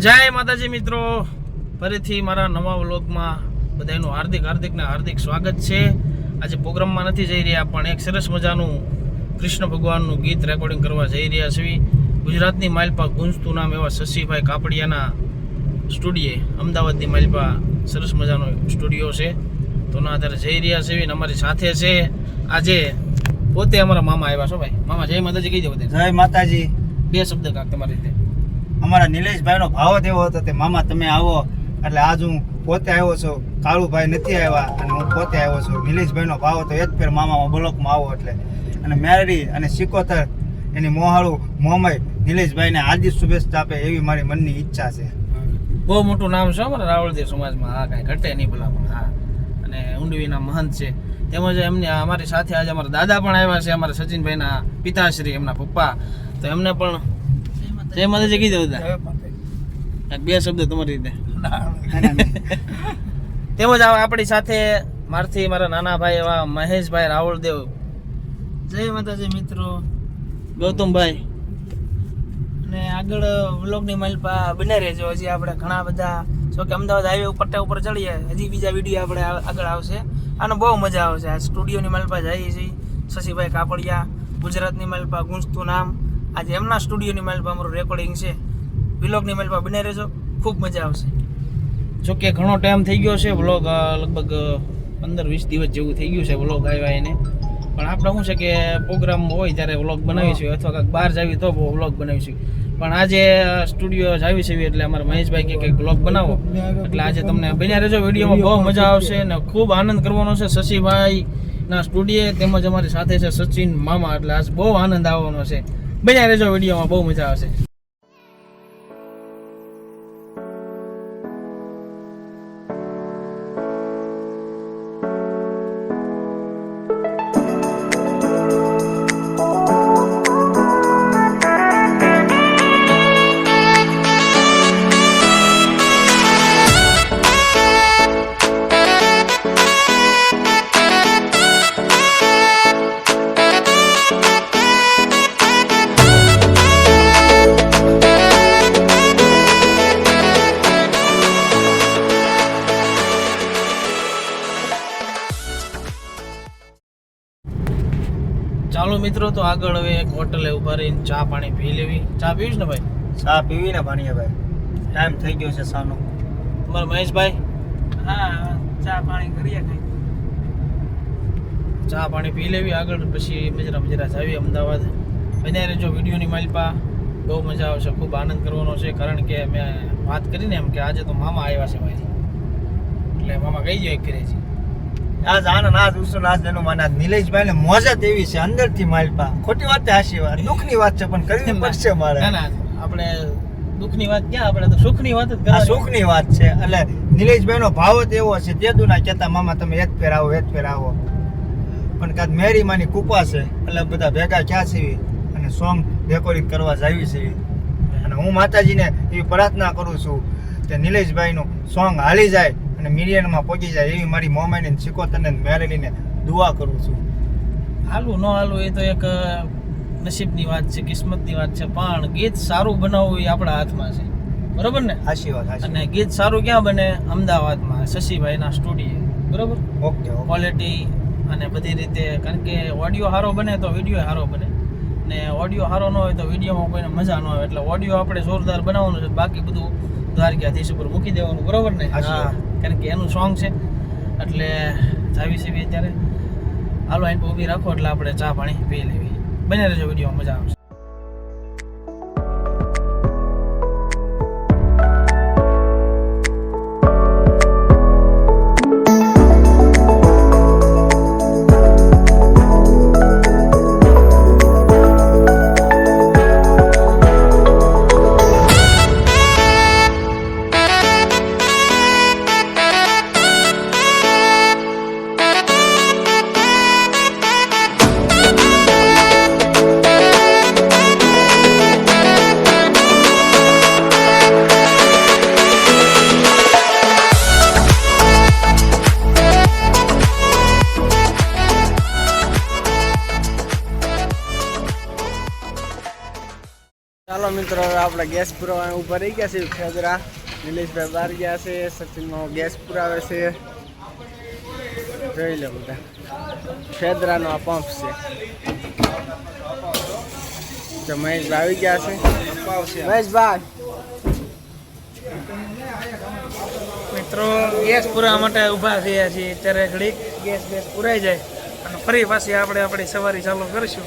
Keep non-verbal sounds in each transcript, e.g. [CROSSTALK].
જય માતાજી મિત્રો. ફરીથી મારા નવા વ્લોગમાં બધાનું હાર્દિક હાર્દિક ને હાર્દિક સ્વાગત છે. આજે પ્રોગ્રામમાં નથી જઈ રહ્યા પણ એક સરસ મજાનું કૃષ્ણ ભગવાનનું ગીત રેકોર્ડિંગ કરવા જઈ રહ્યા છીએ. ગુજરાતની માલપા ગુંજતું નામ એવા શશીભાઈ કાપડિયાના સ્ટુડિયે અમદાવાદની માલપા સરસ મજાનો સ્ટુડિયો છે. તો ના અત્યારે જઈ રહ્યા છીએ અને અમારી સાથે છે. આજે પોતે અમારા મામા આવ્યા છો ભાઈ. મામા જય માતાજી કહી દો બધે જય માતાજી. બે શબ્દ કાક તમારી રીતે. અમારા નિલેશભાઈનો ભાવ જ એવો હતો કે, મામા, તમે આવો. એટલે આજ હું પોતે આવ્યો છું. કાળુભાઈ નથી આવ્યા અને હું પોતે આવ્યો છું. નિલેશભાઈનો ભાવ હતો જ ફેર મામા બ્લોકમાં આવો એટલે. અને મેરડી અને સિકોતર, એની મોહાળું મોમય નિલેશભાઈને હાર્દિક શુભેચ્છા આપે એવી મારી મનની ઈચ્છા છે. બહુ મોટું નામ છે અમારા રાવળદેવ સમાજમાં. હા, કાંઈ ઘટે નહીં ભલામણ હા. અને ઊંડવીના મહંત છે. તેમજ એમને અમારી સાથે આજે અમારા દાદા પણ આવ્યા છે, અમારા સચિનભાઈના પિતાશ્રી, એમના પપ્પા. તો એમને પણ જય માતાજી દઉં કાંઈક બે શબ્દ તમારી રીતે. [LAUGHS] તેમજ આપણી સાથે મારથી મારા નાના ભાઈ એવા મહેશભાઈ રાવળદેવ. જય માતાજી મિત્રો. ગૌતમભાઈ. અને આગળ વ્લોગની માલપા બને રહેજો. હજી આપણે ઘણા બધા જો કે અમદાવાદ હાઈવે પટ્ટા ઉપર ચડીએ હજી બીજા વીડિયો આપણે આગળ આવશે. આનો બહુ મજા આવશે. આ સ્ટુડિયોની મલપા જઈએ છીએ. શશીભાઈ કાપડિયા ગુજરાતની માલપા ગુંજતું નામ. આજે એમના સ્ટુડિયોની માલપા અમારું રેકોર્ડિંગ છે. વ્લોગની માલપા બને રહેજો. ખૂબ મજા આવશે. જો કે ઘણો ટાઈમ થઈ ગયો છે વ્લોગ લગભગ પંદર વીસ દિવસ જેવું થઈ ગયું છે વ્લોગ આવ્યા એને. પણ આપણે શું છે કે પ્રોગ્રામ હોય ત્યારે વ્લોગ બનાવીશું અથવા કાંઈક બહાર જાવી તો વ્લોગ બનાવીશું પણ આજે સ્ટુડિયો જાવી છે એટલે અમારા મહેશભાઈ કે કંઈક વ્લોગ બનાવો. એટલે આજે તમને બન્યા રહેજો વિડીયોમાં. બહુ મજા આવશે અને ખૂબ આનંદ કરવાનો છે શશીભાઈ ના સ્ટુડિયો તેમજ અમારી સાથે છે સચિન મામા. એટલે આજ બહુ આનંદ આવવાનો છે. બન્યા રહેજો વિડીયોમાં બહુ મજા આવશે ચાલો મિત્રો તો આગળ હવે એક હોટલે ઊભા રહીને ચા પાણી પી લેવી. ચા પીવીશ ને ભાઈ? ચા પીવી ને ભાણીએ ભાઈ. ટાઈમ થઈ ગયો છે સાનો. તમારો મહેશભાઈ? હા ચા પાણી કરીએ કઈ ચા પાણી પી લેવી આગળ પછી મજરા મજરા જાવી અમદાવાદ. બન્યા રહેજો વિડીયોની માલપા બહુ મજા આવશે ખૂબ આનંદ કરવાનો છે કારણ કે મેં વાત કરીને એમ કે આજે તો મામા આવ્યા છે ભાઈ. એટલે મામા કઈ જાય કરે છે આજ આનંદ આજ ઉત્સવ આજ એનું માને આજ નિલેશભાઈને મોજા દેવી છે અંદરથી માલપા. ખોટી વાત હાશી વાત. દુઃખની વાત છે પણ કરવી પડશે મારે. ના ના આપણે દુઃખની વાત ક્યાં? આપણે તો સુખની વાત જ આ કરવાની. સુખની વાત છે. એટલે નિલેશભાઈનો ભાવ જ એવો છે તે દુના કહેતા મામા તમે એક ફેર આવો એક ફેર આવો. પણ કાંઈક મેરી માની કૃપા છે. એટલે બધા ભેગા ક્યાં છે અને સોંગ રેકોર્ડિંગ કરવા જાવી છે અને હું માતાજીને એવી પ્રાર્થના કરું છું કે નિલેશભાઈનું સોંગ હાલી જાય. અને મિલિયનમાં પહોંચી જાય એવી મારી મોમાઈને સિકોતરને મેરેલીને દુઆ કરું છું. હાલું ન હાલું એ તો એક નસીબની વાત છે કિસ્મતની વાત છે પણ ગીત સારું બનાવવું એ આપણા હાથમાં છે. બરોબર ને? આશીર્વાદ અને ગીત સારું ક્યાં બને? અમદાવાદમાં શશીભાઈના સ્ટુડિયો. બરોબર? ઓકે ક્વોલિટી અને બધી રીતે કારણ કે ઓડિયો સારો બને તો વીડિયો સારો બને. ને ઓડિયો સારો ન હોય તો વિડીયોમાં કોઈને મજા ન આવે. એટલે ઓડિયો આપણે જોરદાર બનાવવાનું છે બાકી બધું દ્વારકાધીશ ઉપર મૂકી દેવાનું. બરોબર ને? વાત. કારણ કે એનું સોંગ છે. એટલે જાવી સીવી અત્યારે. હાલો અહીં ઊભી રાખો, એટલે આપણે ચા પાણી પી લેવી. બને રહેજો વીડિયો મજા આવશે. આપણે ગેસ પુરાવા ઊભા રહી ગયા છે ખેદરા નિલેશભાઈ બહાર ગયા છે સચિનમાં ગેસ પુરાવે છે. જોઈ લે બધા. ખેદરાનો આ પંપ છે. તો મહેશભાઈ આવી ગયા છે. મહેશભાઈ. મિત્રો, ગેસ પુરાવા માટે ઊભા થયા છીએ. ત્યારે ઘડીક ગેસ ગેસ પુરાઈ જાય અને ફરી પાછી આપણે આપણી સવારી ચાલુ કરીશું.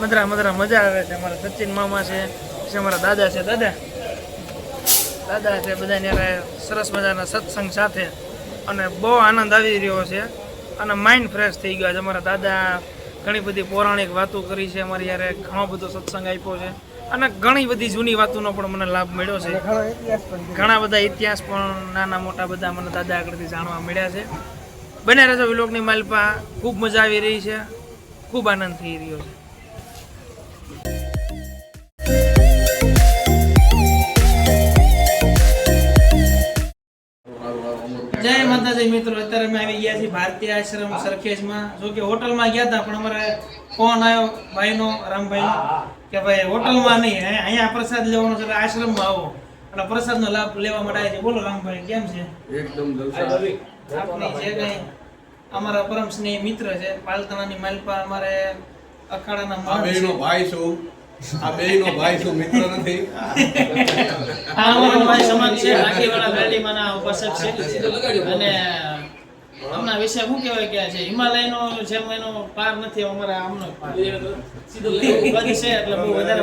મધરા મધરા મજા આવે છે. અમારા સચિન મામા છે પછી અમારા દાદા છે, દાદા. દાદા છે, બધાને સરસ મજાના સત્સંગ સાથે અને બહુ આનંદ આવી રહ્યો છે અને માઇન્ડ ફ્રેશ થઈ ગયો છે. અમારા દાદા ઘણી બધી પૌરાણિક વાતો કરી છે, અમારી યારે ઘણો બધો સત્સંગ આપ્યો છે અને ઘણી બધી જૂની વાતોનો પણ મને લાભ મળ્યો છે. ઘણા બધા ઇતિહાસ પણ નાના મોટા બધા મને દાદા આગળથી જાણવા મળ્યા છે. બને રહેજો વિલોકની માલપા. ખૂબ મજા આવી રહી છે. ખૂબ આનંદ થઈ રહ્યો છે. જય મિત્રો અત્યારે અમે આવી ગયા છીએ ભારતીય આશ્રમ સરખેજમાં. જો કે હોટલમાં ગયા હતા પણ અમારે ફોન આવ્યો ભાઈનો રામભાઈનો કે ભાઈ હોટલમાં નહીં અહીંયા પ્રસાદ લેવાનો છે આશ્રમમાં આવો. અને પ્રસાદનો લાભ લેવા માટે આવ્યા છે. બોલો રામભાઈ કેમ છે? એકદમ આપની જે કઈ અમારા પરમ સ્નેહી મિત્ર છે પાલતણાની માલપા અમારે અખાડાના. ભાઈ છું.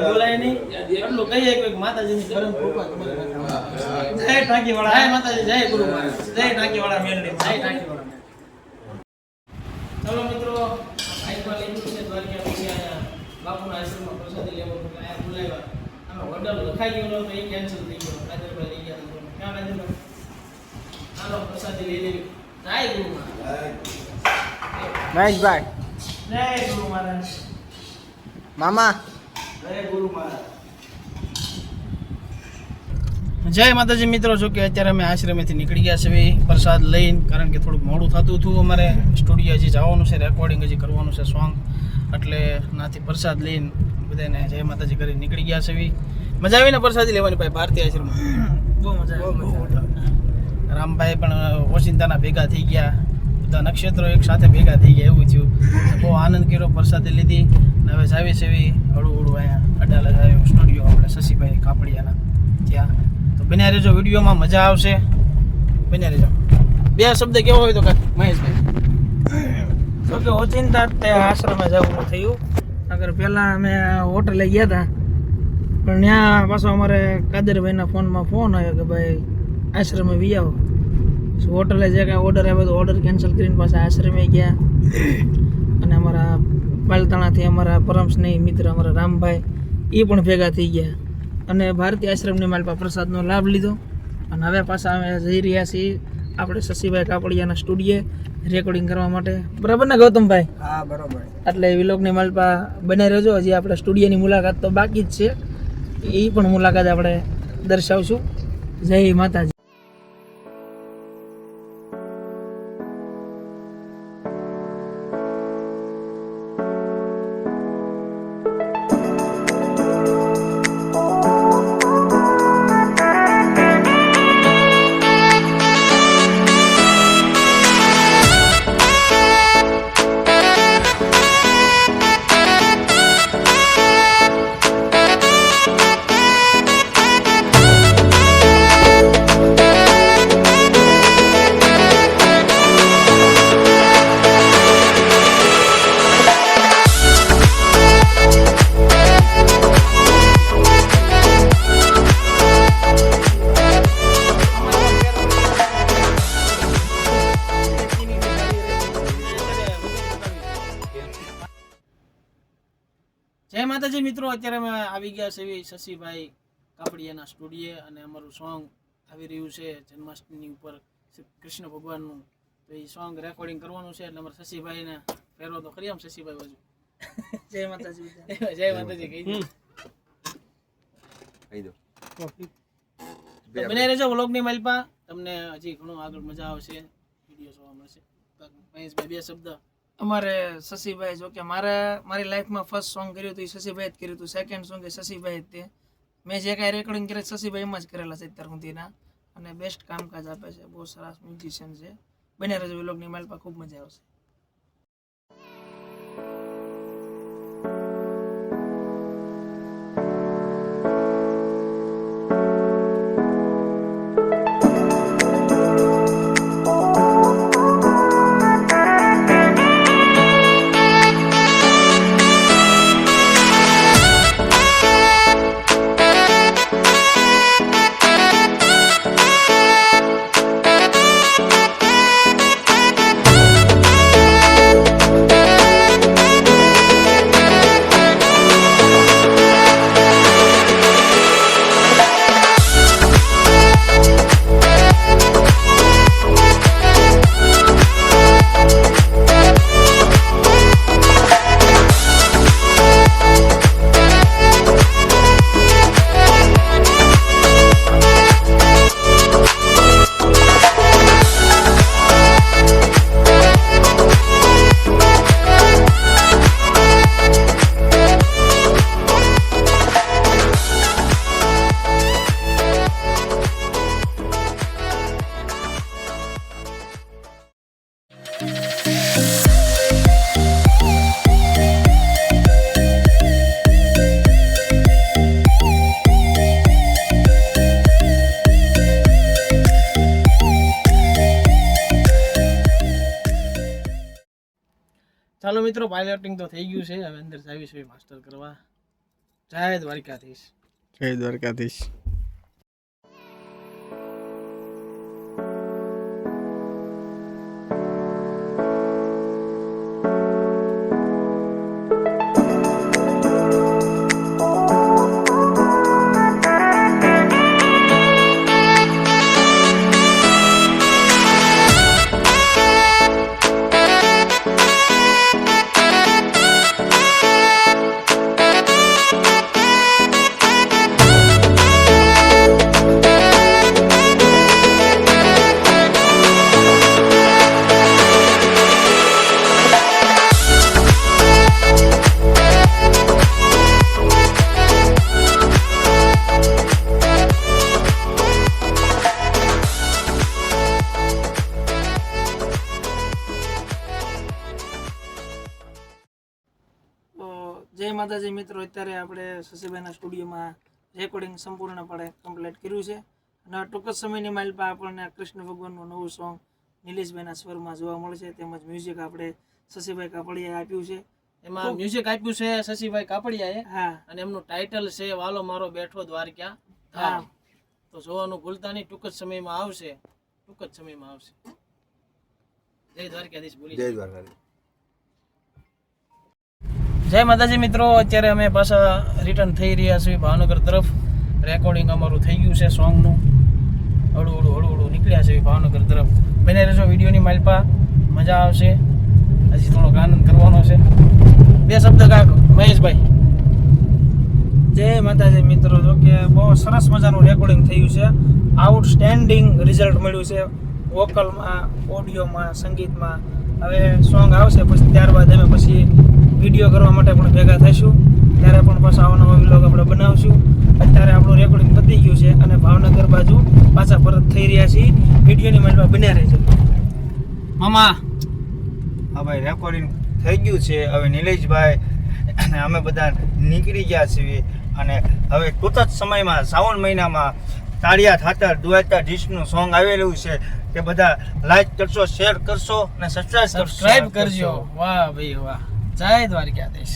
બોલાય નહીં. એટલું કહીએ કે માતાજીની પરમ કૃપા. જય જય માતાજી, જય ગુરુ જય ટાંકીવાળા મેલડી. મિત્રો દ્વારકા બાપુના આશ્રમમાં પ્રસાદી લેવાનું એટલે અહીંયા બોલાવ્યા આનો ઓર્ડર લખાઈ ગયો નહોતો એ કેન્સલ થઈ ગયો કાજરભાઈ લઈ ગયા હતા. ક્યાં કાજરભાઈ હાલો પ્રસાદી લઈ લેવી જય ગુરુ મહેશભાઈ જય ગુરુ મહારાજ મામા જય ગુરુ મહારાજ જય માતાજી મિત્રો જો કે અત્યારે અમે આશ્રમેથી નીકળી ગયા છે પ્રસાદ લઈને કારણ કે થોડુંક મોડું થતું હતું અમારે. સ્ટુડિયો હજી જવાનું છે રેકોર્ડિંગ હજી કરવાનું છે સોંગ એટલે નાથી પ્રસાદ લઈને બધાને જય માતાજી કરી નીકળી ગયા છે મજા આવીને પ્રસાદી લેવાની ભાઈ ભારતીય આશ્રમમાં. બહુ મજા આવી. રામભાઈ પણ ઓચિંતાના ભેગા થઈ ગયા. બધા નક્ષત્રો એક સાથે ભેગા થઈ ગયા એવું થયું. બહુ આનંદ કર્યો પ્રસાદી લીધી. અને હવે જાવી સેવી હળું હળું અહીંયા અડાલજ આવ્યો સ્ટુડિયો આપણે શશીભાઈ કાપડિયાના ત્યાં. તો બન્યા રહેજો વિડીયોમાં મજા આવશે. બન્યા રહેજો. બે શબ્દ કેવો હોય તો મહેશભાઈ. તો કે ઓચિંતા તે આશ્રમે જવું થયું. અગર પહેલાં અમે હોટલે ગયા હતા. પણ ત્યાં પાછો અમારે કાદરભાઈના ફોનમાં ફોન આવ્યો કે ભાઈ આશ્રમે વી આવો. હોટલે જે કાંઈ ઓર્ડર આવ્યો તો ઓર્ડર કેન્સલ કરીને પાછા આશ્રમે ગયા. અને અમારા પાલતાણાથી અમારા પરમ સ્નેહી મિત્ર અમારા રામભાઈ એ પણ ભેગા થઈ ગયા. અને ભારતીય આશ્રમની માલપા પ્રસાદનો લાભ લીધો. અને હવે પાછા અમે જઈ રહ્યા છીએ આપણે શશીભાઈ કાપડિયાના સ્ટુડિયે રેકોર્ડિંગ કરવા માટે. બરાબર ને ગૌતમભાઈ? હા બરાબર. એટલે વિલોકની માલપા બને રહેજો. હજી આપણે સ્ટુડિયોની મુલાકાત તો બાકી જ છે. એ પણ મુલાકાત આપણે દર્શાવશું. જય માતાજી. માતાજી મિત્રો અત્યારે અમે આવી ગયા છે એવી શશીભાઈ કાપડિયાના સ્ટુડિયે અને અમારું સોંગ આવી રહ્યું છે જન્માષ્ટમીની ઉપર શ્રી કૃષ્ણ ભગવાનનું. તો એ સોંગ રેકોર્ડિંગ કરવાનું છે એટલે અમારે શશીભાઈને ફેરવો તો કરીએ આમ શશીભાઈ બાજુ. [LAUGHS] જય માતાજી [LAUGHS] જય માતાજી કહી દો. કહી દો. બને રહેજો વ્લોગની માલપા તમને હજી ઘણું આગળ મજા આવશે. વીડિયો જોવા મળશે. મહેશભાઈ બે શબ્દ. અમારે શશીભાઈ જો કે મારે, મારી લાઈફમાં ફર્સ્ટ સોંગ કર્યું હતું, એ શશીભાઈ જ કર્યું હતું. સેકન્ડ સોંગ એ શશીભાઈ તે. મેં જે કાંઈ રેકોર્ડિંગ કરે છે શશીભાઈ એમાં જ કરેલા છે અત્યાર સુધીના. અને બેસ્ટ કામકાજ આપે છે. બહુ સરસ મ્યુઝિશિયન છે. બને રહેજો વ્લોગની માલપા ખૂબ મજા આવશે. ચાલો મિત્રો પાયલોટિંગ તો થઈ ગયું છે. હવે અંદર જાવીશું માસ્ટર કરવા. જય દ્વારિકાધીશ. જય દ્વારકાધીશ. માતાજી મિત્રો અત્યારે આપણે શશીભાઈના સ્ટુડિયોમાં રેકોર્ડિંગ સંપૂર્ણપણે કમ્પ્લીટ કર્યું છે. અને ટૂંક જ સમયની માઇલ પર આપણને કૃષ્ણ ભગવાનનું નવું સોંગ નિલેશભાઈના સ્વરમાં જોવા મળશે. તેમજ મ્યુઝિક આપણે શશીભાઈ કાપડિયાએ આપ્યું છે. એમાં મ્યુઝિક આપ્યું છે શશીભાઈ કાપડિયાએ. હા. અને એમનું ટાઇટલ છે વાલો મારો બેઠો દ્વારકા હા. તો જોવાનું ભૂલતા નહીં ટૂંક જ સમયમાં આવશે. ટૂંક જ સમયમાં આવશે. જય દ્વારકાધીશ બોલી જય દ્વારકાધીશ. જય માતાજી મિત્રો, અત્યારે અમે પાછા રિટર્ન થઈ રહ્યા છીએ ભાવનગર તરફ. રેકોર્ડિંગ અમારું થઈ ગયું છે સોંગનું હળું હળું હળું હળું નીકળ્યા છે ભાવનગર તરફ. બને રહેજો વિડીયોની માલપા. મજા આવશે. હજી થોડોક આનંદ કરવાનો છે. બે શબ્દ કાક, મહેશભાઈ. જય માતાજી મિત્રો. જો કે બહુ સરસ મજાનું રેકોર્ડિંગ થયું છે. આઉટસ્ટેન્ડિંગ રિઝલ્ટ મળ્યું છે વોકલમાં ઓડિયોમાં સંગીતમાં. હવે સોંગ આવશે પછી, ત્યારબાદ અમે પછી વીડિયો કરવા માટે પણ ભેગા થઈશું. ત્યારે પણ પાછા આવા નવા વિલોગ આપણે બનાવશું. અત્યારે આપણું રેકોર્ડિંગ પતી ગયું છે અને ભાવનગર બાજુ પાછા પરત થઈ રહ્યા છીએ. વિડીયોની માલમાં બન્યા રહેજો. મામા, હા ભાઈ રેકોર્ડિંગ થઈ ગયું છે. હવે નિલેશભાઈ અને અમે બધા નીકળી ગયા છીએ. અને હવે ટૂંક જ સમયમાં, શ્રાવણ મહિનામાં તાળિયા થાતર દુઆતા ડીશનું સોંગ આવેલું છે કે બધા લાઈક કરશો શેર કરશો અને સબસ્ક્રાઇબ કરશો. કરજો. વાહ ભાઈ, વાહ. જય દ્વારકાધીશ.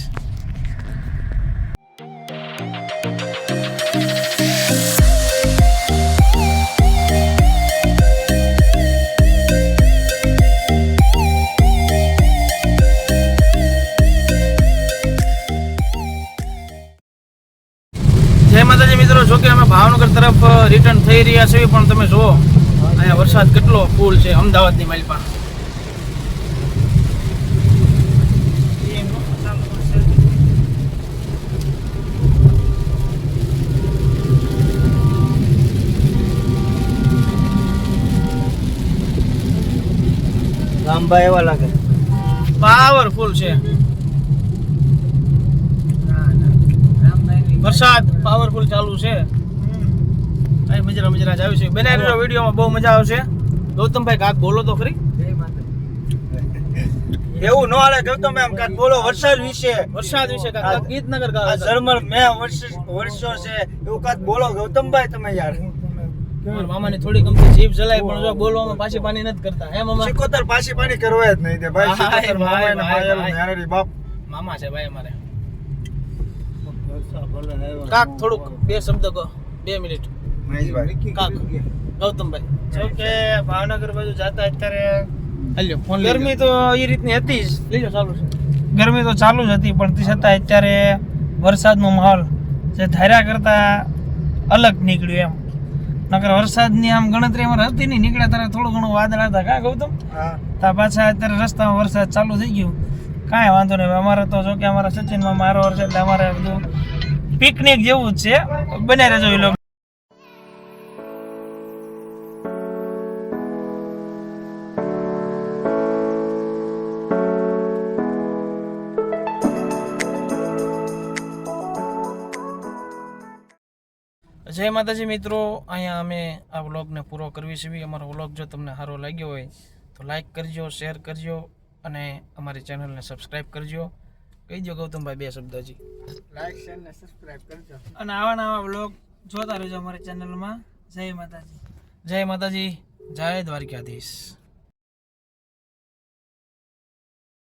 માતાજી મિત્રો, જો કે અમે ભાવનગર તરફ રિટર્ન થઈ રહ્યા છીએ, પણ તમે જુઓ, અહીંયા વરસાદ કેટલો ફૂલ છે, અમદાવાદની માલપા રામભાઈ એવા લાગે પાવરફુલ છે. વરસાદ પાવરફુલ ચાલુ છે. અહીં મજરા મજરા જ આવ્યું છે. બનાવી રહ્યો વિડીયોમાં બહુ મજા આવશે. ગૌતમભાઈ કાક બોલો તો ખરી એવું ન હાલે ગૌતમ એમ કાક બોલો. વરસાદ વિશે. વરસાદ વિશે કાક ગીતનગર ગીતનગર આ ગાવે ઝરમર મેં વર્ષ વર્ષો છે. એવું કાક બોલો ગૌતમભાઈ તમે યાર. મારા મામાની થોડી ગમતી જીભ જલાય પણ જો બોલવામાં પાછી પાણી નથી કરતા. હે મામા? સિકોતર પાછી પાણી કરવા જ નહીં દે ભાઈ. સિકોતર મામાને ભાઈ, બાપ. મામા છે ભાઈ અમારે. કાક થોડુંક બે શબ્દ કહો. બે મિનિટ. કાક. ગૌતમભાઈ. જો કે ભાવનગર બાજુ જાતા અત્યારે હલ્યો ફોન ગરમી તો એ રીતની હતી જ. લીજો ચાલુ છે. ગરમી તો ચાલુ જ હતી પણ તે છતાં અત્યારે વરસાદનો માહોલ જે ધાર્યા કરતા અલગ નીકળ્યું એમ. નકર વરસાદની આમ ગણતરી અમારે હતી નહીં. નીકળ્યા ત્યારે થોડું ઘણું વાદળ હતા. કા ગૌતમ તા? પાછા અત્યારે રસ્તામાં વરસાદ ચાલુ થઈ ગયું. કાંઈ વાંધો નહીં. અમારે તો જો કે અમારા સચિનમાં મારો વરસાદ એટલે અમારે બધું પિકનિક જેવું જ છે. બને રહેજો એ લોકો. જય માતાજી મિત્રો અહીંયા અમે આ વ્લોગને પૂરો કરવી છે. અમારો વ્લોગ જો તમને સારો લાગ્યો હોય તો લાઈક કરજો શેર કરજો અને અમારી ચેનલને સબસ્ક્રાઈબ કરજો. કહી દો ગૌતમભાઈ બે શબ્દ લાઇક શેર ને સબસ્ક્રાઇબ કરજો. અને આવા નવા વ્લોગ જોતા રહેજો અમારી ચેનલમાં જય માતાજી. જય માતાજી. જય દ્વારકાધીશ.